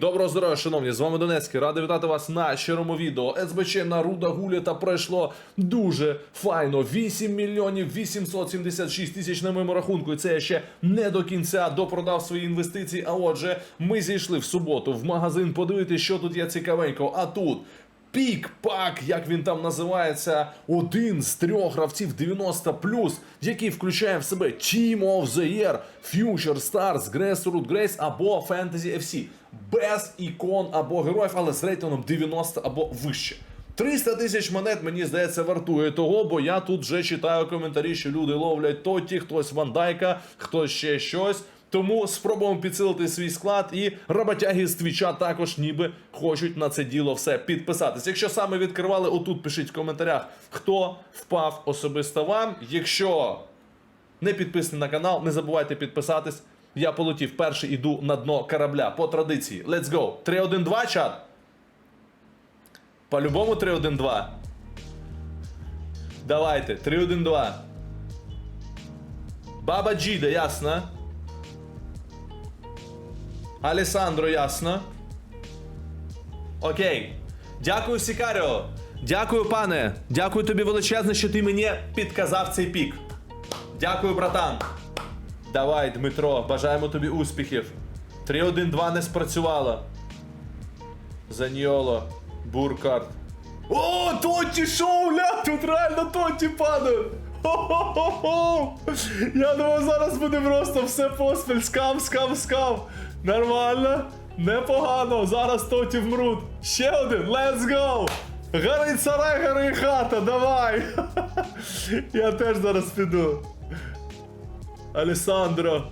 Доброго здоров'я, шановні, з вами Донецький. Радий вітати вас на щирому відео. СБЧ на Руда Гуліта пройшло дуже файно. 8 мільйонів 876 тисяч на моєму рахунку. І це я ще не до кінця допродав свої інвестиції. А отже, ми зійшли в суботу в магазин подивитися, що тут є цікавенького. А тут. Пік-пак, як він там називається, один з трьох гравців 90+, який включає в себе Team of the Year, Future Stars, Grassroot Grace або Fantasy FC. Без ікон або героїв, але з рейтингом 90 або вище. 300 тисяч монет, мені здається, вартує того, бо я тут вже читаю коментарі, що люди ловлять тоті, хтось Вандайка, хтось ще щось. Тому спробуємо підсилити свій склад, і роботяги з твіча також ніби хочуть на це діло все підписатись. Якщо саме відкривали, отут пишіть в коментарях, хто впав особисто вам. Якщо не підписаний на канал, не забувайте підписатись. Я полетів перший іду на дно корабля по традиції. Let's go. 3-1-2, чат. По-любому 3-1-2. Давайте, 3-1-2. Баба Джіда, ясно. Алесандро, ясно. Окей. Дякую, Сікаріо. Дякую, пане. Дякую тобі величезне, що ти мені підказав цей пік. Дякую, братан. Давай, Дмитро, бажаємо тобі успіхів. 3-1-2 не спрацювало. Заньоло. Буркарт. О, Тоті шоу, ля, тут реально Тоті падає. Я думав, зараз буде просто все поспіль. Скам, скам, скам. Нормально. Непогано. Зараз Тоті вмруть. Ще один. Let's go! Горить сарай, горить хата, давай! Я теж зараз піду. Алесандро.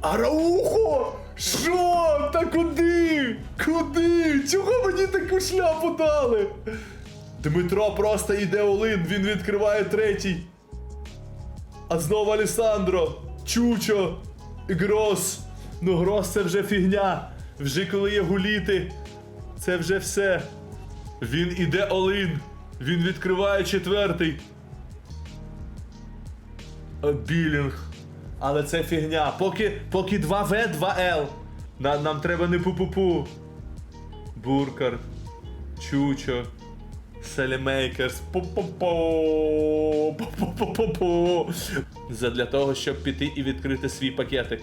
Араухо! Що? Та куди? Куди? Чого мені таку шляпу дали? Дмитро просто йде Олин, він відкриває третій. А знову Алесандро, Чучо, і Грос. Ну, Грос це вже фігня. Вже коли є гуліти, це вже все. Він іде Олин. Він відкриває четвертий. Білінг. Але це фігня. Поки, поки 2В, 2Л. Нам, нам треба не пу-пу-пу. Буркар. Чучо. Селімейкерс. Пу-пу-пу. Задля того, щоб піти і відкрити свій пакетик.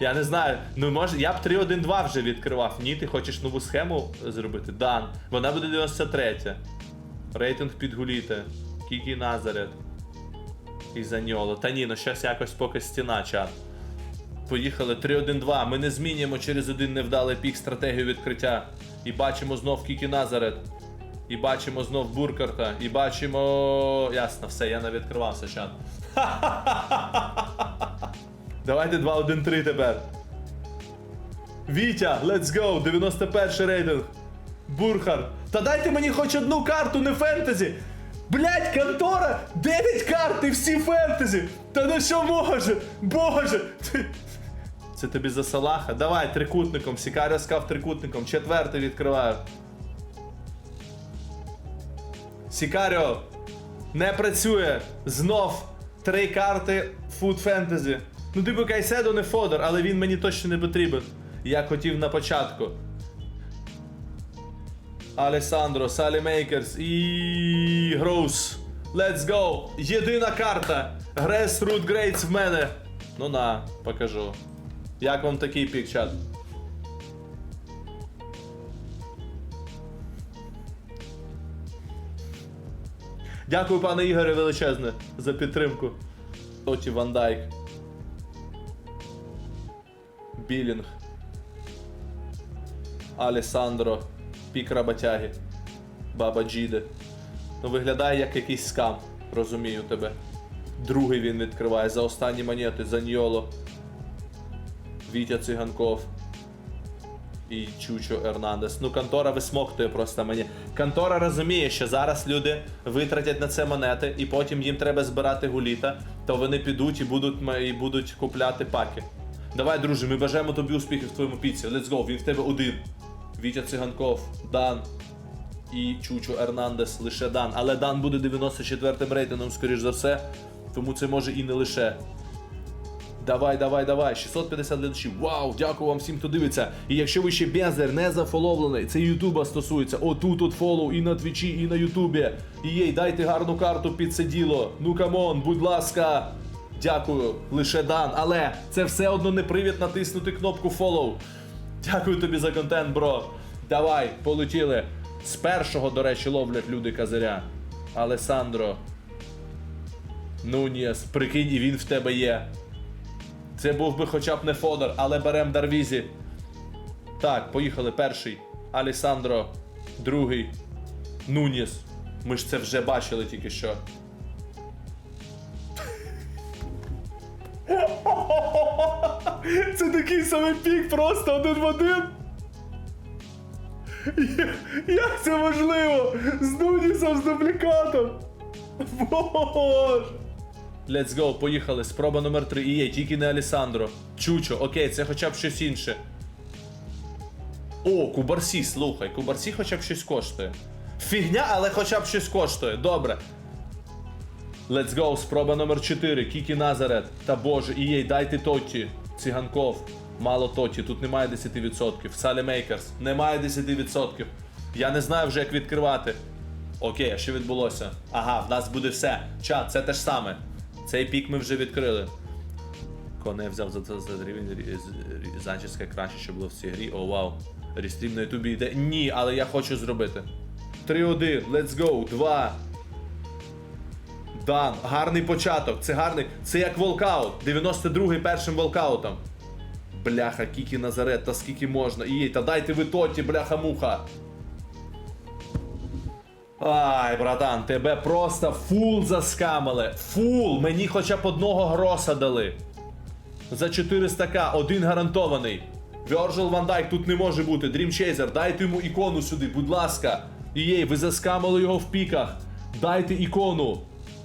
Я не знаю, ну може, я б 3-1-2 вже відкривав. Ні, ти хочеш нову схему зробити? Дан. Вона буде 93. Рейтинг підгуліте. Кікі Назарет. І Заньоло. Та ні, ну щас якось поки стіна, чат. Поїхали 3-1-2. Ми не змінюємо через один невдалий пік стратегію відкриття. І бачимо знов Кікі Назарет. І бачимо знов Буркарта. І бачимо. Ясно, все, я не відкривався, чат. Давайте 2-1-3 тепер. Вітя, let's go! 91 рейтинг. Бурхар. Та дайте мені хоч одну карту, не фентезі. Блять, контора! 9 карт і всі фентезі! Та ну що може? Боже! Це тобі за Салаха? Давай, трикутником. Сікаріо скав трикутником. Четвертий відкриваю. Сікаріо не працює. Знов три карти Food Fantasy. Ну, типу Кайседо не Фодор, але він мені точно не потрібен. Як хотів на початку. Алесандро, Салі Мейкерс і Гроус. Let's go! Єдина карта. Грес Root Грейтс в мене. Ну на, покажу. Як вам такий пік, чат? Дякую, пане Ігоре, величезне, за підтримку. Тоті Ван Дайк. Білінг. Алесандро. Пік роботяги. Баба Джіде. Ну виглядає як якийсь скам. Розумію тебе. Другий він відкриває за останні монети Заньоло. Вітя Циганков. І Чучо Ернандес. Ну, контора висмоктує просто мені. Контора розуміє, що зараз люди витратять на це монети, і потім їм треба збирати гуліта, то вони підуть і будуть, і будуть купляти паки. Давай, друже, ми бажаємо тобі успіхів в твоєму піці. Let's go, він в тебе один. Вітя Циганков, Дан і Чучо Ернандес, лише Дан. Але Дан буде 94-м рейтингом, скоріш за все. Тому це може і не лише. Давай, давай, давай. 650 глядачів. Вау, дякую вам всім, хто дивиться. І якщо ви ще Бензер не зафоловлений, це Ютуба стосується. Отут от фолоу і на Твічі, і на Ютубі. І єй, дайте гарну карту під це діло. Ну камон, будь ласка. Дякую, лише дан. Але це все одно не привід натиснути кнопку follow. Дякую тобі за контент, бро. Давай, полетіли. З першого, до речі, ловлять люди козиря. Алесандро. Нуніс, прикинь, і він в тебе є. Це був би хоча б не Фодор, але берем Дарвізі. Так, поїхали. Перший. Алісандро. Другий. Нуніс. Ми ж це вже бачили тільки що. Це такий самий пік, просто один в один. Як це можливо? З Нунісом, з дублікатом. Боже. Let's go, поїхали. Спроба номер 3. І є, тільки не Алісандро. Чучо, окей, це хоча б щось інше. О, Кубарсі, слухай, Кубарсі хоча б щось коштує. Фігня, але хоча б щось коштує. Добре. Let's go, спроба номер 4. Кікі Назарет. Та боже, і їй, дайте Тотті. Циганков. Мало Тотті, тут немає 10%. Салі Мейкерс. Немає 10%. Я не знаю вже, як відкривати. Окей, а що відбулося? Ага, в нас буде все. Чат, це те ж саме. Цей пік ми вже відкрили. Коне взяв за це за рівень зачіска краще, що було в цій грі. О, вау. Рістрім на ютубі йде. Ні, але я хочу зробити. 3-1, let's go, 2. Дан, гарний початок. Це гарний. Це як волкаут. 92-й першим волкаутом. Бляха, Кікі Назарет, та скільки можна. І та дайте ви тоті, бляха-муха. Ай, братан, тебе просто фул заскамили. Фул! Мені хоча б одного гроса дали. За 400к, один гарантований. Virgil Van Dijk тут не може бути. Chaser, дайте йому ікону сюди, будь ласка. Ієй, ви заскамили його в піках. Дайте ікону.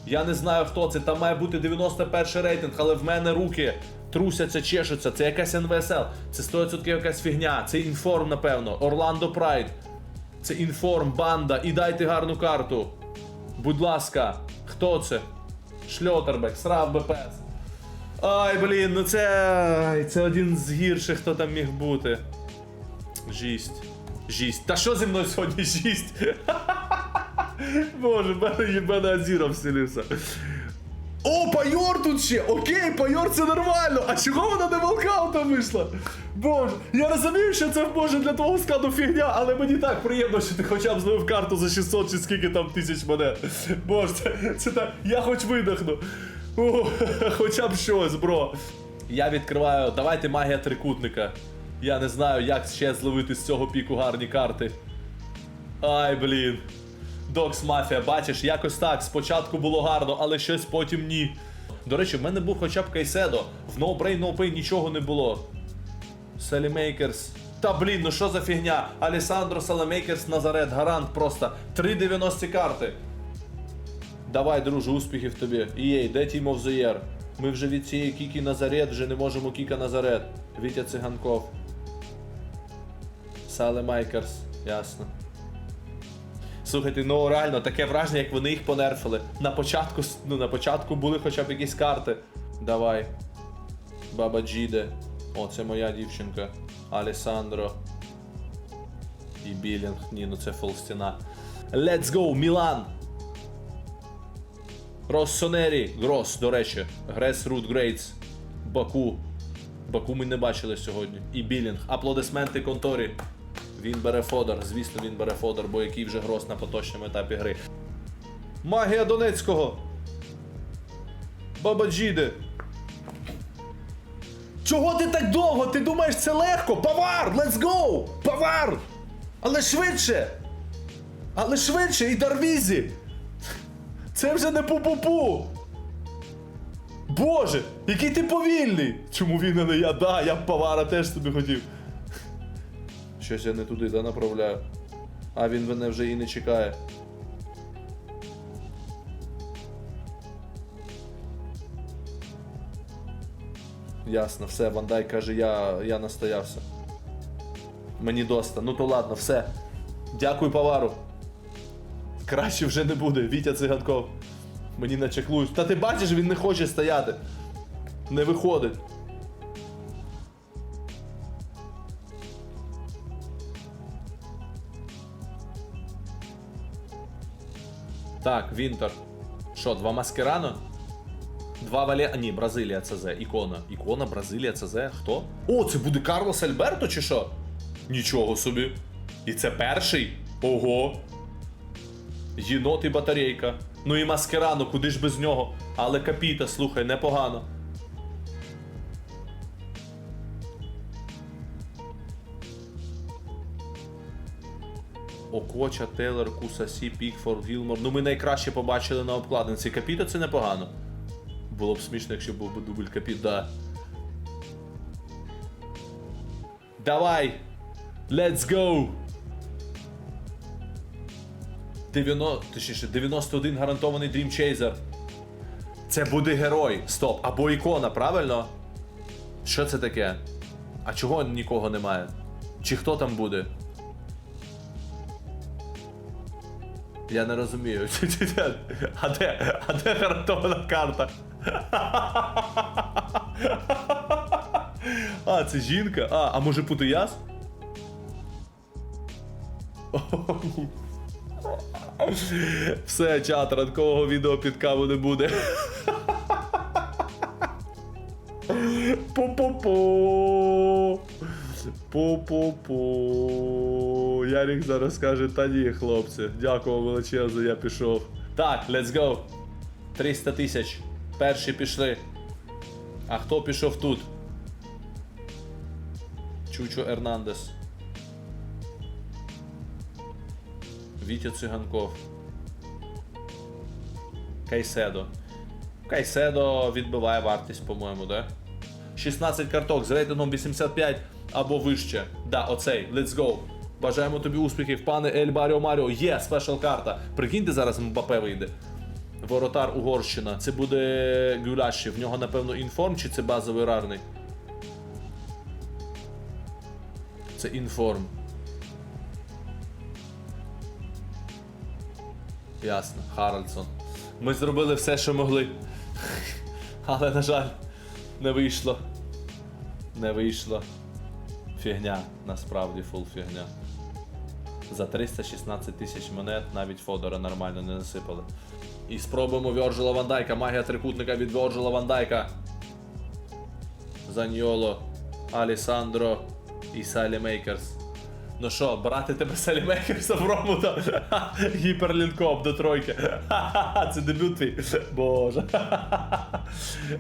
Я не знаю хто це, там має бути 91 рейтинг, але в мене руки трусяться, чешуться. Це якась NVSL, це 100% якась фігня, це інформ, напевно. Орландо Прайд. Це інформ, банда, і дайте гарну карту. Будь ласка, хто це? Шльотербек, срав БПС. Ай, блін, ну це. Це один з гірших, хто там міг бути. Жість. Жість. Та що зі мною сьогодні жість? Боже, мене єбана Азіра вселився. О, пайор тут ще! Окей, пайор це нормально! А чого вона не волкаутом вийшла? Боже, я розумію, що це може для твого складу фігня, але мені так приємно, що ти хоча б зловив карту за 600 чи скільки там тисяч мене. Боже, це, це так, я хоч видихну. О, хоча б щось, бро. Я відкриваю, давайте магія трикутника. Я не знаю, як ще зловити з цього піку гарні карти. Ай, блін. Докс Мафія, бачиш, якось так. Спочатку було гарно, але щось потім ні. До речі, в мене був хоча б Кайседо. В No Brain No Pain нічого не було. Селімейкерс. Та блін, ну що за фігня? Алісандро Селемейкерс Назарет, гарант просто. 3,90 карти. Давай, друже, успіхів тобі. Ієй, де Team of? Ми вже від цієї Кікі Назарет вже не можемо Кіка Назарет. Вітя Циганков. Салемейкерс, ясно. Слухайте, ну реально таке враження, як вони їх понерфили. На початку, ну, на початку були хоча б якісь карти. Давай. Баба Джіде. О, це моя дівчинка. Алесандро. І Білінг. Ні, ну це фолстіна. Let's go, Мілан! Россонері. Грос, до речі. Грес Рут Грейтс. Баку. Баку ми не бачили сьогодні. І Білінг. Аплодисменти конторі. Він бере Фодор, звісно, він бере Фодор, бо який вже гроз на поточному етапі гри. Магія Донецького! Баба Джіде! Чого ти так довго? Ти думаєш, це легко? Павар! Let's go! Павар! Але швидше! Але швидше і Дарвізі! Це вже не пу-пу-пу! Боже, який ти повільний! Чому він не я? Да, я б Павара теж собі хотів. Щось я не туди да, направляю. А він мене вже і не чекає. Ясно, все, Вандай каже, я, я настоявся. Мені доста. Ну то ладно, все. Дякую Павару. Краще вже не буде, Вітя Циганков. Мені начеклують. Та ти бачиш, він не хоче стояти. Не виходить. Так, Вінтер. Що, два маскерано? Два Вале... Ні, Бразилія ЦЗ. Ікона. Ікона, Бразилія ЦЗ. Хто? О, це буде Карлос Альберто чи що? Нічого собі. І це перший? Ого. Єнот і батарейка. Ну і маскерано, куди ж без нього? Але капіта, слухай, непогано. Окоча, Тейлор, Кусасі, Пікфорд, Гілмор. Ну ми найкраще побачили на обкладинці. Капіта це непогано. Було б смішно, якщо був би дубль капіт, да. Давай! Let's go! 90, точніше, 91 гарантований Dream Chaser. Це буде герой. Стоп. Або ікона, правильно? Що це таке? А чого нікого немає? Чи хто там буде? Я не розумію. А де? А де гарантована карта? А, це жінка? А, а може Путуяс? Все, чат, ранкового відео під каву не буде. По-по-по. По-по-по. Ярик зараз каже, та ні, хлопці. Дякую величезно, я пішов. Так, let's go. 300 тисяч. Перші пішли. А хто пішов тут? Чучо Ернандес. Вітя Циганков. Кайседо. Кайседо відбиває вартість, по-моєму, да? 16 карток з рейтингом 85 або вище. Да, оцей. Let's go. Бажаємо тобі успіхів, пане Ель Баріо Маріо. Є спешл карта. Прикиньте, зараз Мбапе вийде. Воротар Угорщина. Це буде Гюляші. В нього, напевно, інформ чи це базовий рарний? Це інформ. Ясно, Харальдсон. Ми зробили все, що могли. Але, на жаль, не вийшло. Не вийшло. Фігня, насправді фул фігня. За 316 тисяч монет навіть Фодора нормально не насипали. І спробуємо Вьорджела Вандайка. Магія трикутника від Вьорджела Вандайка. Заньоло, Алісандро і Салі Мейкерс. Ну що, брати тебе Салі Мейкерса в рому та гіперлінкоп до тройки. Це дебют твій. Боже.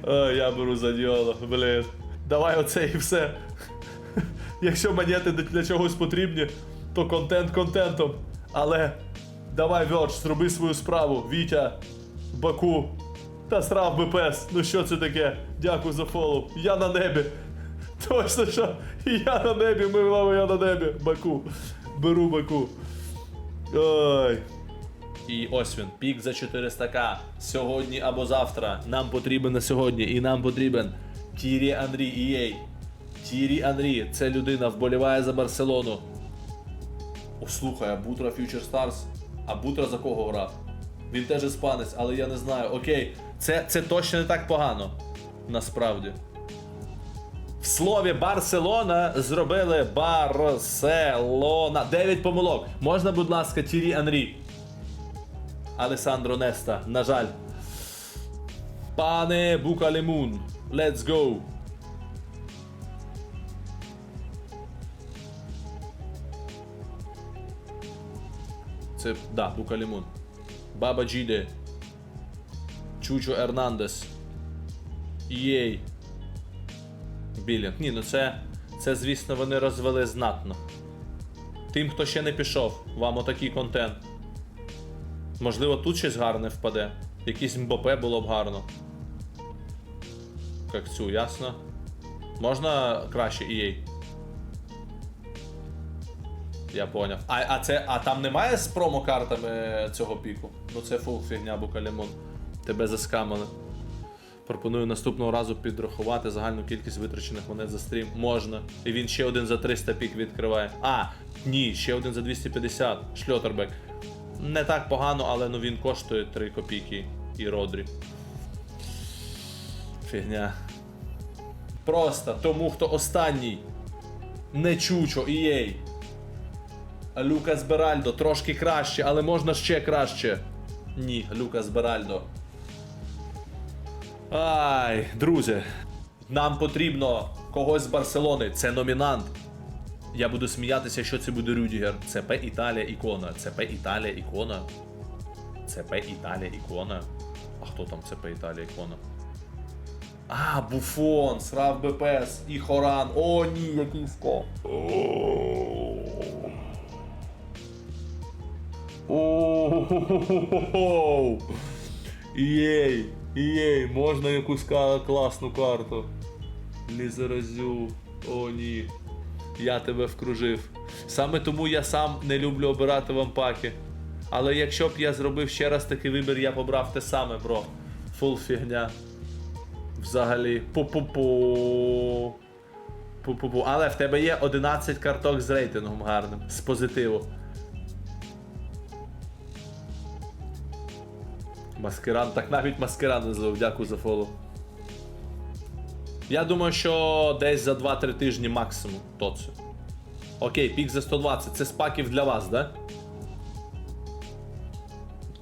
Ой, я беру Заньоло, блін. Давай оце і все. Якщо монети для- чогось потрібні, то контент контентом. Але давай, Вьордж, зроби свою справу. Вітя, Баку та срав би пес. Ну що це таке? Дякую за фоллоу. Я на небі. Точно що? Я на небі, ми лави, я на небі. Баку. Беру Баку. Ой. І ось він, пік за 400к. Сьогодні або завтра. Нам потрібен на сьогодні. І нам потрібен Тірі Андрій EA. Тірі Андрій, це людина вболіває за Барселону. О, слухай, а Бутра Future. А Бутра за кого грав? Він теж іспанець, але я не знаю. Окей, це, це точно не так погано. Насправді. В слові Барселона зробили Барселона. 9 помилок. Можна, будь ласка, Тірі Анрі. Алесандро Неста, на жаль. Пане Букалемун, let's go. Це, да, Букалемун. Баба Джіде. Чучо Ернандес. Єй. Білінг. Ні, ну це, це, звісно, вони розвели знатно. Тим, хто ще не пішов, вам отакий контент. Можливо, тут щось гарне впаде. Якийсь МБП було б гарно. Як цю, ясно? Можна краще EA? Я поняв. А, а, це, а там немає з промокартами цього піку? Ну це фул фігня, Букалімон. Тебе заскамали. Пропоную наступного разу підрахувати загальну кількість витрачених монет за стрім. Можна. І він ще один за 300 пік відкриває. А, ні, ще один за 250. Шльотербек. Не так погано, але ну він коштує 3 копійки і Родрі. Фігня. Просто тому, хто останній. Не чучо, EA. А Лукас Беральдо трошки краще, але можна ще краще. Ні, Люкас Беральдо. Ай, друзі, нам потрібно когось з Барселони. Це номінант. Я буду сміятися, якщо це буде Рюдігер. ЦП Італія ікона. ЦП Італія ікона. ЦП Італія ікона. А хто там ЦП Італія ікона? А, Буфон, Срав БПС і Хоран. О, ні, який скоп. Оу. Єй, єй, можна якусь класну карту. Лізеразю. О, ні. Я тебе вкружив. Саме тому я сам не люблю обирати вампаки. Але якщо б я зробив ще раз такий вибір, я б обрав те саме, бро. Фул фігня. Взагалі. Пу-пу-пу. Пу-пу-пу. Але в тебе є 11 карток з рейтингом гарним, з позитиву. Маскиран, так навіть маскиран назвав, дякую за фоло. Я думаю, що десь за 2-3 тижні максимум тоцю. Окей, пік за 120. Це з паків для вас, да?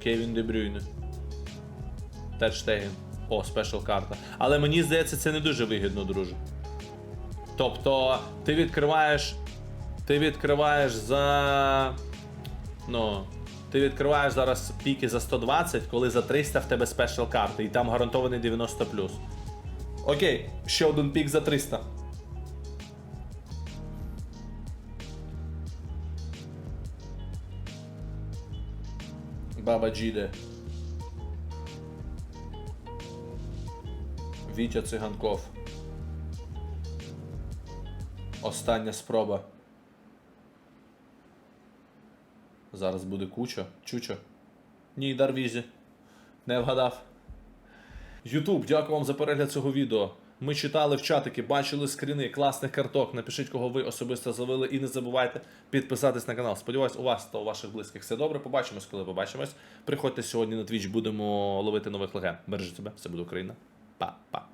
Кевін Дебрюйне. Терштеген. О, спешл карта. Але мені здається, це не дуже вигідно, друже. Тобто, ти відкриваєш. Ти відкриваєш за. Ну. Ти відкриваєш зараз піки за 120, коли за 300 в тебе спешл карти, і там гарантований 90 Окей, ще один пік за 300. Баба Джіде. Вітя Циганков. Остання спроба. Зараз буде куча. Чучо. Ні, Дарвізі. Не вгадав. Ютуб, дякую вам за перегляд цього відео. Ми читали в чатики, бачили скріни класних карток. Напишіть, кого ви особисто завели, і не забувайте підписатись на канал. Сподіваюсь, у вас та у ваших близьких все добре. Побачимось, коли побачимось. Приходьте сьогодні на Twitch, будемо ловити нових легенд. Бережіть себе, все буде Україна. Па-па.